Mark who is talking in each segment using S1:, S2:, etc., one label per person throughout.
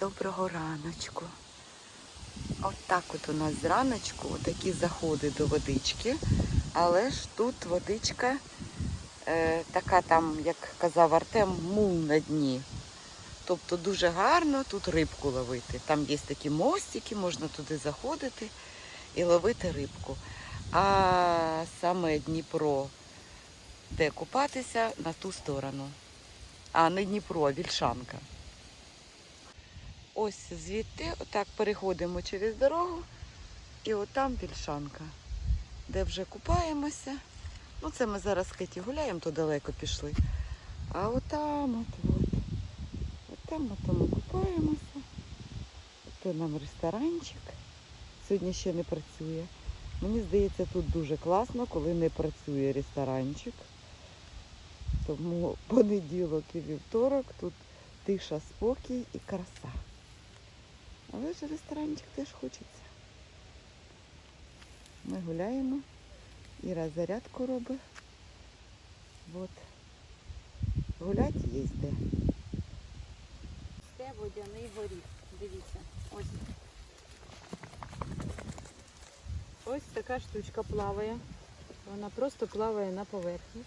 S1: доброго раночку. От от у нас зраночку такі заходи до водички, але ж тут водичка е, така там, як казав Артем, мул на дні. Тобто дуже гарно тут рибку ловити. Там є такі мостики, можна туди заходити і ловити рибку. А саме Дніпро, де купатися, на ту сторону. А не Дніпро, а Вільшанка. Ось звідти, отак переходимо через дорогу, і отам Вільшанка, де вже купаємося. Ну, це ми зараз з Кеті гуляємо, то далеко пішли. А отам, от, от, отам, от купаємося. Це нам ресторанчик. Сьогодні ще не працює. Мені здається, тут дуже класно, коли не працює ресторанчик. Тому понеділок і вівторок тут тиша, спокій і краса. Але ж ресторанчик теж хочеться. Ми гуляємо. Іра зарядку робить. От. Гулять де.
S2: Це водяний горіх. Дивіться. Ось. Ось така штучка плаває. Вона просто плаває на поверхні.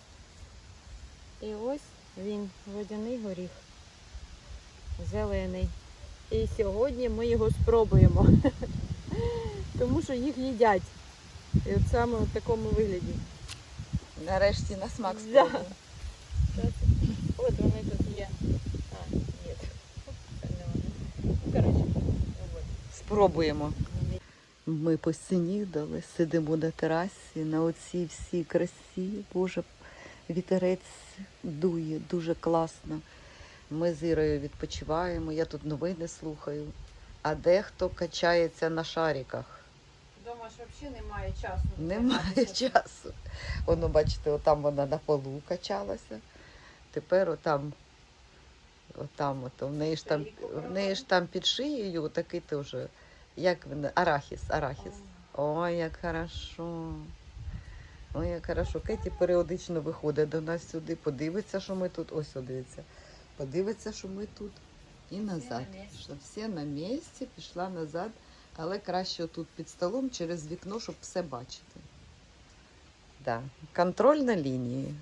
S2: І ось він, водяний горіх. Зелений. І сьогодні ми його спробуємо. Тому що їх їдять. І от саме в такому вигляді.
S1: Нарешті на смак
S2: Да. От вони тут є. А, ні. Коротше.
S1: Спробуємо. Ми поснідали, сидимо на терасі, на оцій всій красі. Боже, вітерець дує дуже класно. Ми з Ірою відпочиваємо, я тут новини слухаю. А дехто качається на шариках.
S2: Дома ж взагалі немає часу.
S1: Немає часу. Воно, бачите, отам вона на полу качалася. Тепер отам, отам, ото, в неї ж там, в неї ж там під шиєю такий теж, як він, арахіс, арахіс. Ой, як хорошо. Ой, як хорошо. Кеті періодично виходить до нас сюди, подивиться, що ми тут. Ось дивиться. Подивиться, що ми тут. І назад.
S2: на.
S1: Що всі на місці, пішла назад, але краще тут під столом через вікно, щоб все бачити. Да. Контроль на лінії.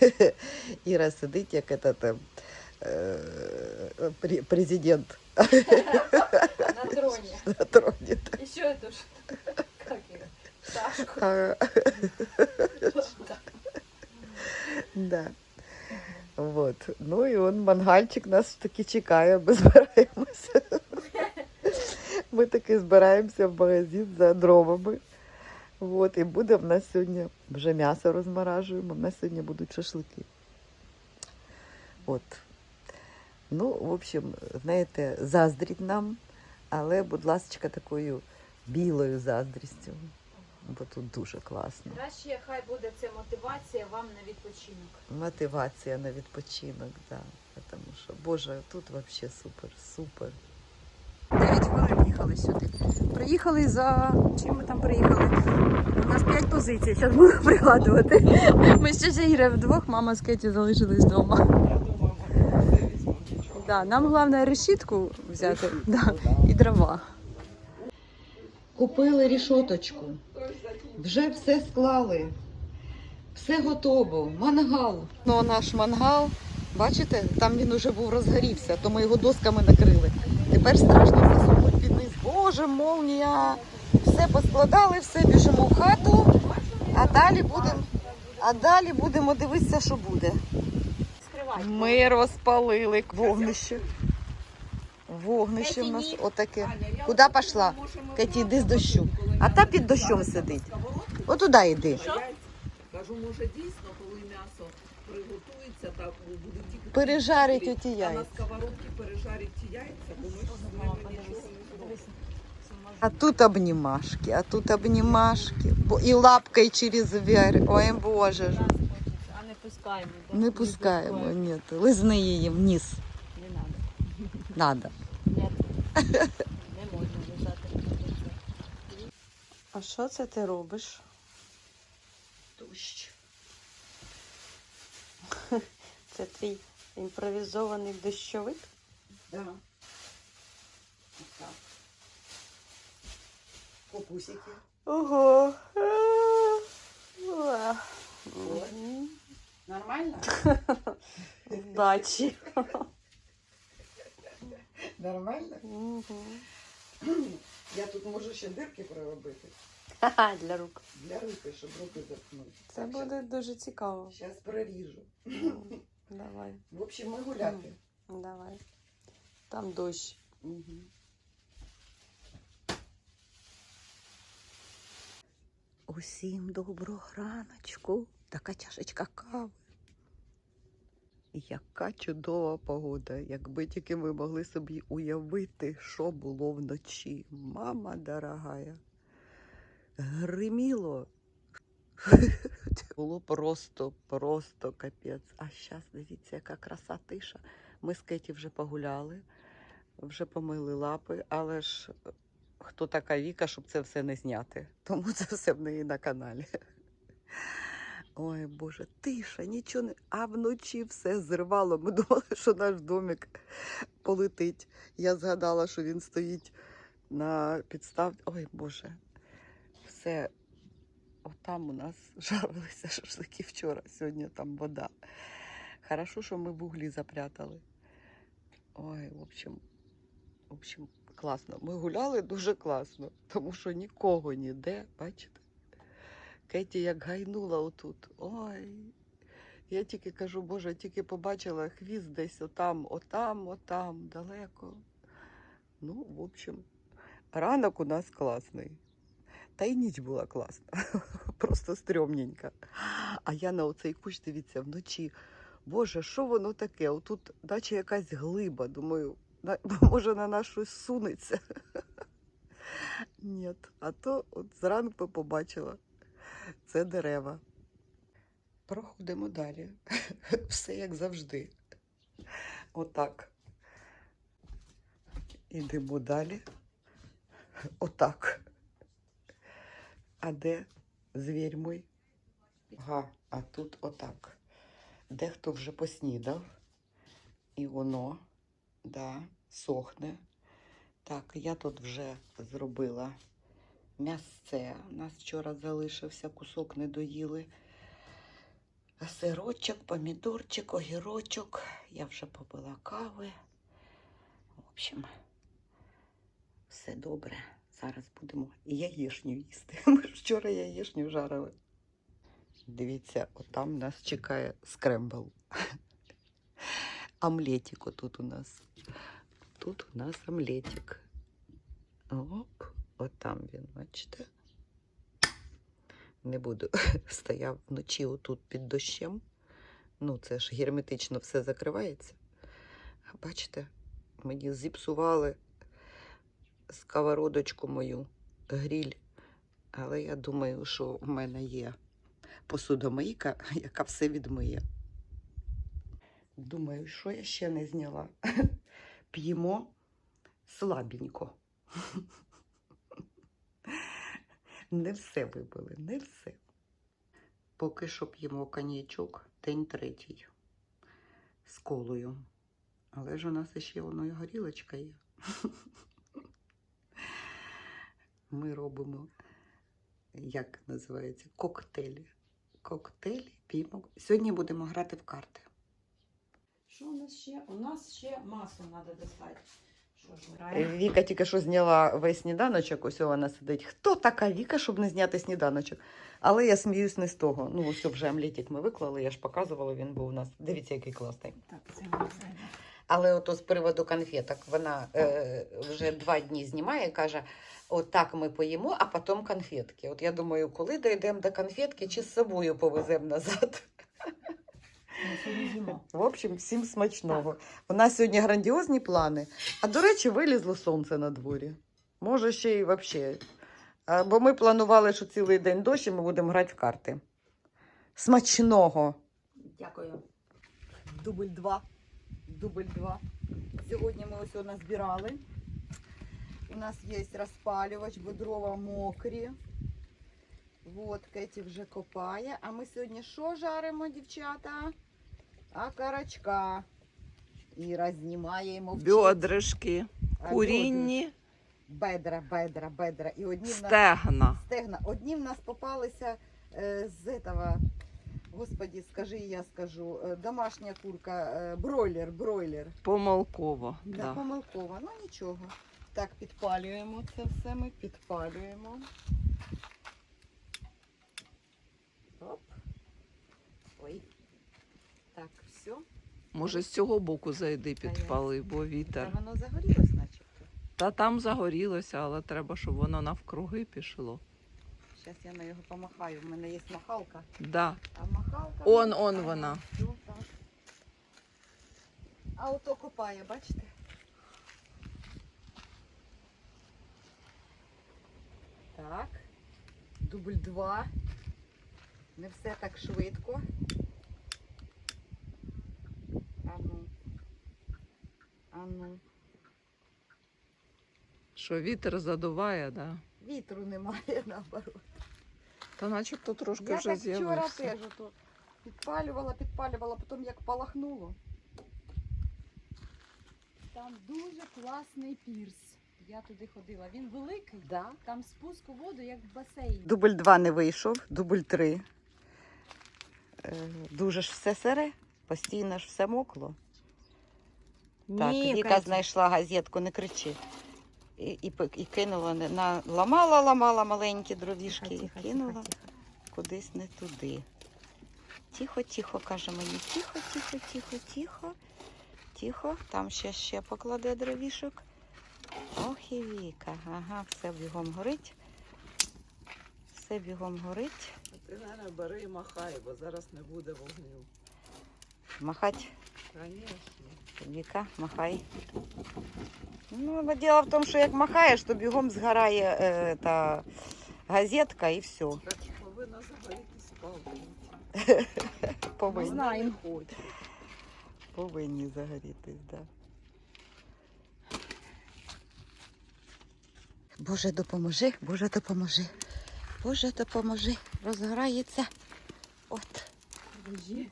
S1: Іра сидить, як этот, е, пре- президент
S2: На троні.
S1: на троні.
S2: І що це ж? Сашку.
S1: Да. Вот. Ну і он мангальчик нас таки чекає, ми збираємося. Ми таки збираємося в магазин за дровами. Вот. І буде в нас сьогодні вже м'ясо розморажуємо, в нас сьогодні будуть шашлики. От. Ну, в общем, знаєте, заздріть нам, але, будь ласка, такою білою заздрістю. Бо тут дуже класно.
S2: Краще хай буде це мотивація вам на відпочинок.
S1: Мотивація на відпочинок, да. Тому що, Боже, тут взагалі супер, супер.
S3: 9 хвилин їхали сюди. Приїхали за. Чим ми там приїхали? У нас 5 позицій, зараз буду пригадувати. Ми ще з вдвох, мама з Кеті залишились вдома. Да, нам головне решітку взяти да, і дрова.
S1: Купили рішоточку. Вже все склали. Все готово. Мангал. Ну, а наш мангал, бачите, там він уже був розгорівся, то ми його досками накрили. Тепер страшно засунути під низ. Боже, молнія. Все поскладали, все біжимо в хату, а далі будемо. А далі будемо дивитися, що буде. Ми розпалили вогнище. Вогнище в нас отаке. Куди пішла? Кеті, йди з дощу. А та під дощом сидить. Отуди йди.
S4: Кажу, може дійсно, коли м'ясо приготується, так буде тільки
S1: Пережарить оті
S4: а на сковородці пережарить ті яйця, бо ми ж з ними нічого не зробимо.
S1: А тут обнімашки, а тут обнімашки. Бо і лапкою через вверх. Ой, Боже. ж.
S2: А не пускаємо. да?
S1: Не пускаємо, ні. Лизни її вниз.
S2: Не треба.
S1: Надо.
S2: Ні. Не можна лежати.
S3: А що це ти робиш? Це твій імпровізований дощовик?
S1: Да. Ось так. Копусики.
S3: Ого.
S1: Нормально?
S3: Удачі.
S1: Нормально? Угу. Я тут можу ще дирки проробити.
S3: Ха-ха, Для рук.
S1: Для руки, щоб руки заткнути.
S3: Це буде дуже цікаво.
S1: Зараз проріжу.
S3: Давай,
S1: В общем, ми гуляти.
S3: давай. Там дощ.
S1: Угу. Усім доброго раночку. Така чашечка кави. Яка чудова погода, якби тільки ми могли собі уявити, що було вночі. Мама дорогая. Гриміло. Було просто, просто капець. А зараз дивіться, яка краса тиша. Ми з Кеті вже погуляли, вже помили лапи, але ж е, хто така Віка, щоб це все не зняти. Тому це все в неї на каналі. Ой, Боже, тиша, нічого не. А вночі все зривало. Ми думали, що наш домик полетить. Я згадала, що він стоїть на підставці. Ой, Боже, все. Отам у нас жарилися шашлики вчора, сьогодні там вода. Хорошо, що ми в углі запрятали. Ой, в общем, в общем, класно. Ми гуляли дуже класно, тому що нікого ніде, бачите? Кеті як гайнула отут. Ой. Я тільки кажу, Боже, тільки побачила хвіст десь отам, отам, отам, далеко. Ну, в общем, ранок у нас класний. Та й ніч була класна, просто стрьомненька. А я на оцей кущ, дивіться, вночі. Боже, що воно таке? Отут, наче якась глиба. Думаю, може на нас щось сунеться. Ні, а то от зранку побачила. Це дерева. Проходимо далі. Все як завжди. Отак. Ідемо далі. Отак. А де звір мой? Ага, а тут отак. Дехто вже поснідав, і воно, да, сохне. Так, я тут вже зробила м'ясце. У нас вчора залишився кусок не доїли. Сирочок, помідорчик, огірочок. Я вже попила кави. В общем, все добре. Зараз будемо яєшню їсти. Ми вчора яєшню жарили. Дивіться, отам нас чекає скрембл. Омлетик отут у нас. Тут у нас омлетик. Оп, отам він, бачите. Не буду. Стояв вночі отут під дощем. Ну, це ж герметично все закривається. Бачите, мені зіпсували сковородочку мою, гріль. Але я думаю, що в мене є посудомийка, яка все відмиє. Думаю, що я ще не зняла. П'ємо слабенько. Не все вибили, не все. Поки що п'ємо коньячок день третій з колою. Але ж у нас ще воно і горілочка є. Ми робимо, як називається, коктейлі. Коктейлі п'ємо. Сьогодні будемо грати в карти.
S2: Що у нас ще? У нас ще масло треба достати. Що ж граємо?
S1: Віка тільки що зняла весь сніданочок, ось вона сидить. Хто така Віка, щоб не зняти сніданочок? Але я сміюсь не з того. Ну, ось вже омлетик ми виклали, я ж показувала, він був у нас. Дивіться, який класний.
S2: Так, це ми займе.
S1: Але ото з приводу конфеток, вона е, вже два дні знімає, каже: от так ми поїмо, а потім конфетки. От я думаю, коли дійдемо до конфетки, чи з собою повеземо назад.
S2: З'їмо.
S1: В общем, всім смачного. У нас сьогодні грандіозні плани. А до речі, вилізло сонце на дворі. Може, ще й взагалі. Бо ми планували, що цілий день дощ і ми будемо грати в карти. Смачного!
S2: Дякую.
S1: Дубль 2. Дубль 2. Сьогодні ми ось назбирали. У нас є розпалювач, бо дрова мокрі. Вот, Кеті вже копає. А ми сьогодні що жаримо, дівчата? А карачка. Іра знімає
S4: Бедрышки,
S1: А
S4: курінні,
S1: бедра, бедра, бедра. І одні в нас
S5: Стегна.
S1: стегна. Одні в нас попалися е, з этого, господі, скажи, я скажу, е, домашня курка, е, бройлер, бройлер.
S5: Помилково.
S1: Да.
S5: Да.
S1: Помилково, ну нічого. Так, підпалюємо це все ми, підпалюємо. Оп. Ой. Так, все.
S5: Може, з цього боку зайди підпали, бо
S1: Та
S5: вітер.
S1: воно загорілось, начебто.
S5: Та там загорілося, але треба, щоб воно навкруги пішло.
S1: Зараз я на його помахаю. У мене є махалка.
S5: Да.
S1: А махалка.
S5: Он, он вона.
S1: А ото копає, бачите? Так. Дубль два. Не все так швидко. Ану. Ану.
S5: Що вітер задуває, да.
S1: Вітру немає наоборот.
S5: Та начебто трошки
S1: Я
S5: вже
S1: так вчора теж ото підпалювала, підпалювала, потім як палахнуло.
S2: Там дуже класний пірс. Я туди ходила. Він великий.
S1: Да.
S2: Там спуск у воду, як в басейні.
S1: Дубль 2 не вийшов, дубль 3. Дуже ж все сире, постійно ж все мокло. Так, Віка знайшла газетку, не кричи. І, і, і кинула, на, ламала, ламала маленькі дровішки і кинула кудись не туди. Тихо, тихо, каже мені, тихо, тихо, тихо, тихо, тихо. Там ще ще покладе дровішок. Ох і Віка. Ага, все бігом горить. Все бігом горить.
S5: Ти мене бери і махай, бо зараз не буде вогню.
S1: Махать,
S5: Звісно.
S1: Віка, махай. Ну, діло в тому, що як махаєш, то бігом згорає е, та газетка і все.
S5: Так повинна загорітись палка.
S1: Повинні, повинні загорітись, так. Да. Боже, допоможи, Боже, допоможи. Боже, допоможи. Розгорається. От.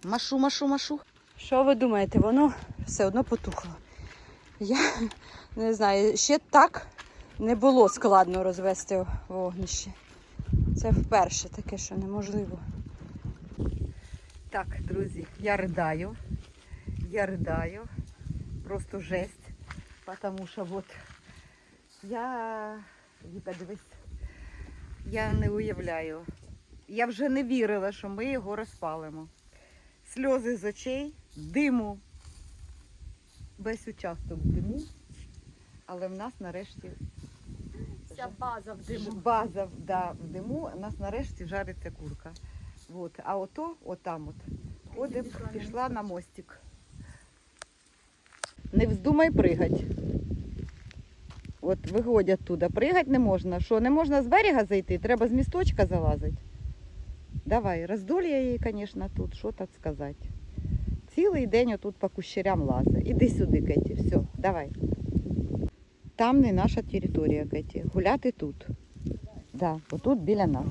S1: Машу, машу, машу.
S3: Що ви думаєте, воно все одно потухло. Я не знаю, ще так не було складно розвести вогнище. Це вперше таке, що неможливо.
S1: Так, друзі, я ридаю. Я ридаю. Просто жесть. Потому що от я, Віка, дивись, я не уявляю. Я вже не вірила, що ми його розпалимо. Сльози з очей, диму. Весь участок в диму. Але в нас нарешті
S2: Вся база в
S1: Ж- База да, в диму, у нас нарешті жариться курка. От. А ото, отам от, ходим, пішла на мостик. Не вздумай пригать. От виходять туди. Пригать не можна. Що, не можна з берега зайти, треба з місточка залазити. Давай, роздолья її, звісно, тут, що так сказати. Цілий день отут по кущерям лазить. Іди сюди, Кеті, все, давай. Там не наша територія, Кеті. Гуляти тут. Да, отут біля нас.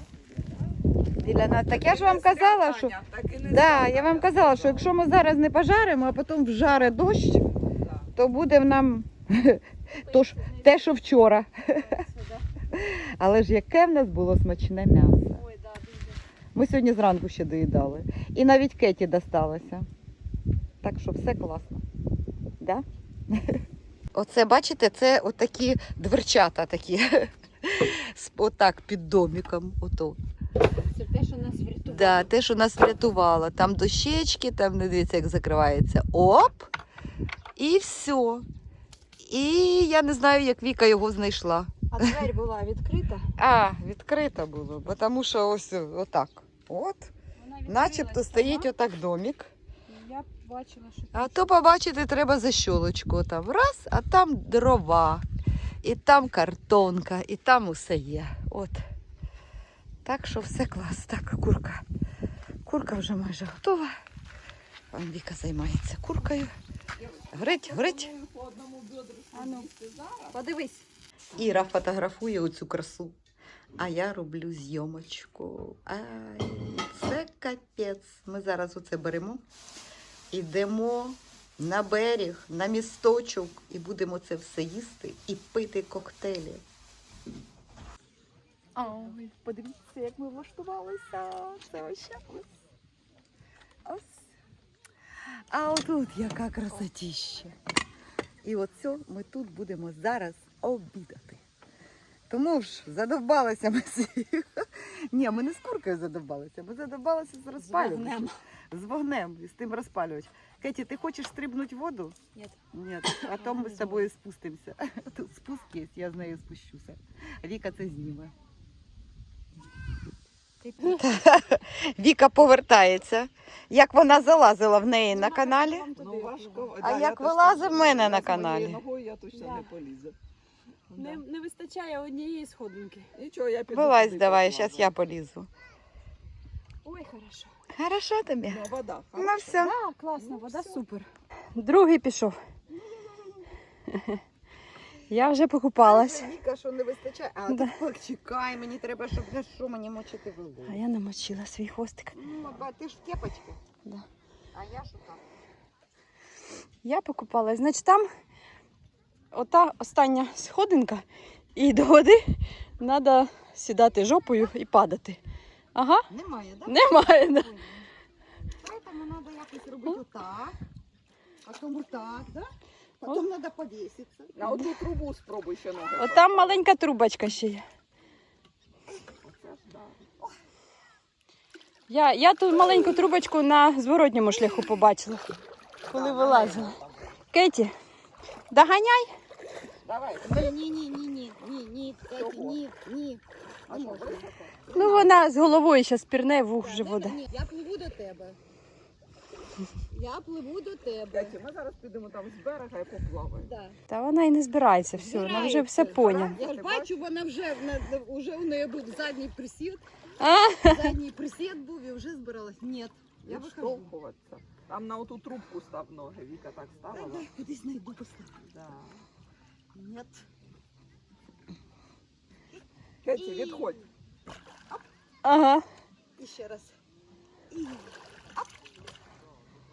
S1: Біля нас. Так я ж вам казала, що. Да, я вам казала, що якщо ми зараз не пожаримо, а потім вжаре дощ, то буде в нам то ж, те, що вчора. Але ж яке в нас було смачне м'ясо. Ми сьогодні зранку ще доїдали. І навіть Кеті досталося. Так що все класно. Да? Оце, бачите, це отакі дверчата такі. Отак під домиком. Ото.
S2: Це те, що нас врятувало.
S1: Да, те, що нас врятувало. Там дощечки, там не дивіться, як закривається. Оп! І все. І я не знаю, як Віка його знайшла.
S2: А двері була відкрита.
S1: А, відкрито було, бо тому що ось отак. От. Начебто стоїть
S2: сама,
S1: отак домик.
S2: Я бачила, що
S1: А то побачити треба защолочку. Там раз, а там дрова, і там картонка, і там усе є. От. Так що все клас. Так, курка. Курка вже майже готова. Пан Віка займається куркою. Горить, горить.
S4: По одному бедру
S2: А ну.
S4: зараз.
S2: Подивись.
S1: Іра фотографує оцю красу. А я роблю зйомочку. Ай, це капець. Ми зараз оце беремо, ідемо на берег, на місточок і будемо це все їсти і пити коктейлі. Ой, подивіться, як ми влаштувалися. Це вообще. А отут яка красотіща. І оце ми тут будемо зараз обідати. Тому ж задовбалися ми всі. Ні, ми не з куркою задовбалися, ми задовбалися з розпалювачем. З вогнем і з тим розпалювачем. Кеті, ти хочеш стрибнути в воду?
S2: Ні.
S1: Ні, а то ми з тобою спустимося. Тут спуск є, я з нею спущуся. Віка це зніме. Віка повертається. Як вона залазила в неї на каналі.
S4: Ну, важко.
S1: А
S4: Да,
S1: як
S4: теж
S1: вилазив
S4: так
S1: в мене на
S4: з моєю
S1: каналі?
S4: ногою я точно
S2: Да.
S4: не полізу.
S2: Не,
S4: Да.
S2: не вистачає однієї сходинки.
S4: Нічого, я піду.
S1: Вилазь
S4: туди
S1: давай, зараз я полізу.
S2: Ой, хорошо.
S1: Хорошо тобі?
S4: Ну, вода.
S1: Ну все.
S2: Да, класно, вода супер.
S3: Другий пішов. Я вже покупалась.
S1: Віка, що не вистачає. А
S3: Да.
S1: так чекай, мені треба, щоб не що мені мочити
S3: А
S1: вилу.
S3: я намочила свій хвостик.
S1: Ну, ба, ти ж в кепочці.
S3: Да.
S1: А я що там?
S3: Я покупалась. Значить, там ота остання сходинка, і до води треба сідати жопою і падати. Ага,
S1: Немає, так?
S3: немає. Да.
S1: Поэтому надо якось робити отак, потім отак, да? Потім треба повіситися.
S4: А оту трубу спробуй ще ноги.
S3: От там маленька трубочка ще є. Я, я ту маленьку трубочку на зворотньому шляху побачила, коли вилазила. Кеті, доганяй.
S4: Давай.
S1: Ні, ні, ні, ні, ні, ні, Кеті, ні, ні.
S3: Ну вона з головою зараз пірне в ух вже вода.
S1: Я пливу до тебе. Я пливу до тебе.
S4: Ми зараз підемо там з берега і поплаваємо.
S1: Да.
S3: Та вона і не збирається все, вона вже все поняла.
S1: Я ж бачу, вона вже на- вже у неї був задній присід.
S3: А?
S1: Задній присід був і вже збиралась. Ні, я.
S4: Відштовхуватися. Там на оту трубку став ноги. Віка так ставила.
S1: дай, кудись знайду поставлю.
S4: Да.
S1: Ні.
S4: Кеті, відходь.
S3: Ага.
S1: І ще раз. І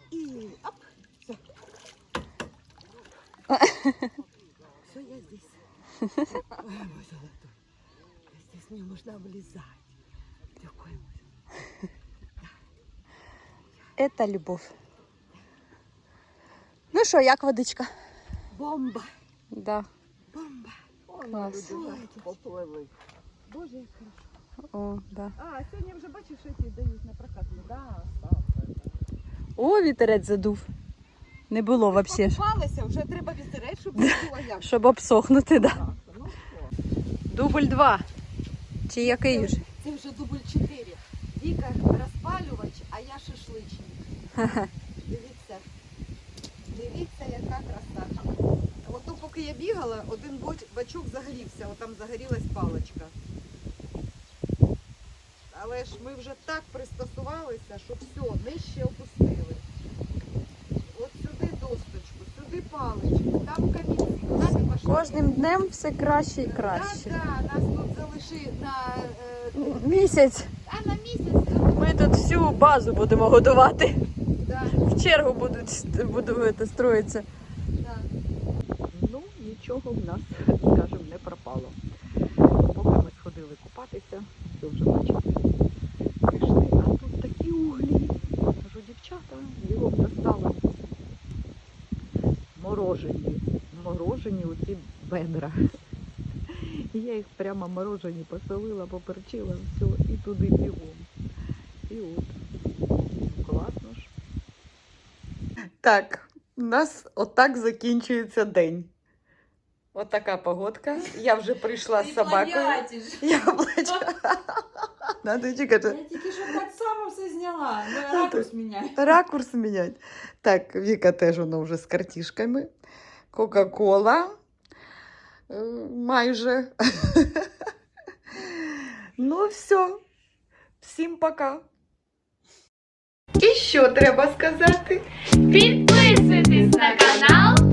S1: ап. І ап. Все. Все, я здесь. Ой, мой золотой. Здесь не можно влезать. Такой мой.
S3: Это любов. Ну що, як водичка?
S1: Бомба.
S3: Да.
S1: Бомба.
S3: Клас.
S4: Люди вже попливли.
S1: Боже, як хорошо.
S3: О, да.
S1: А, сьогодні вже бачиш, що ці дають на прокат. Да,
S3: О, вітерець задув. Не було взагалі.
S1: Покупалися, вже треба вітерець, щоб було як.
S3: Щоб обсохнути.
S4: Так, ну що?
S3: Дубль два. Чи який вже?
S1: Це вже дубль 4. Віка розпалювач, а я шашличник. Дивіться. Дивіться, яка краса. Ото поки я бігала, один бачок загорівся, отам загорілась паличка. Але ж ми вже так пристосувалися, що все, нижче опустили. От сюди досточку, сюди паличку, там камінці.
S3: Кожним днем все краще і краще.
S1: так, нас тут залиши на, е,
S3: Місяць.
S1: а на місяць.
S3: Ми тут всю базу будемо годувати. В чергу будуть строїться.
S4: Ну, нічого в нас, скажімо, не пропало. Поки ми сходили купатися, ви вже бачите, пішли. А тут такі углі. Кажу, дівчата, бігом достали. Морожені. Морожені оці бедра. Я їх прямо морожені посолила, поперчила, все, і туди бігом. І от. Класно ж.
S1: Так, у нас отак закінчується день. Отака погодка. Я вже прийшла з собакою. Я плачу. Надо чекати.
S2: само все зняла. Ну,
S1: ракурс
S2: міняй.
S1: Ракурс міняти. Так, Віка теж воно вже з картішками. Кока-кола. Е, Майже. Ну, все. Всім пока. І що треба сказати?
S6: Підписуйтесь на канал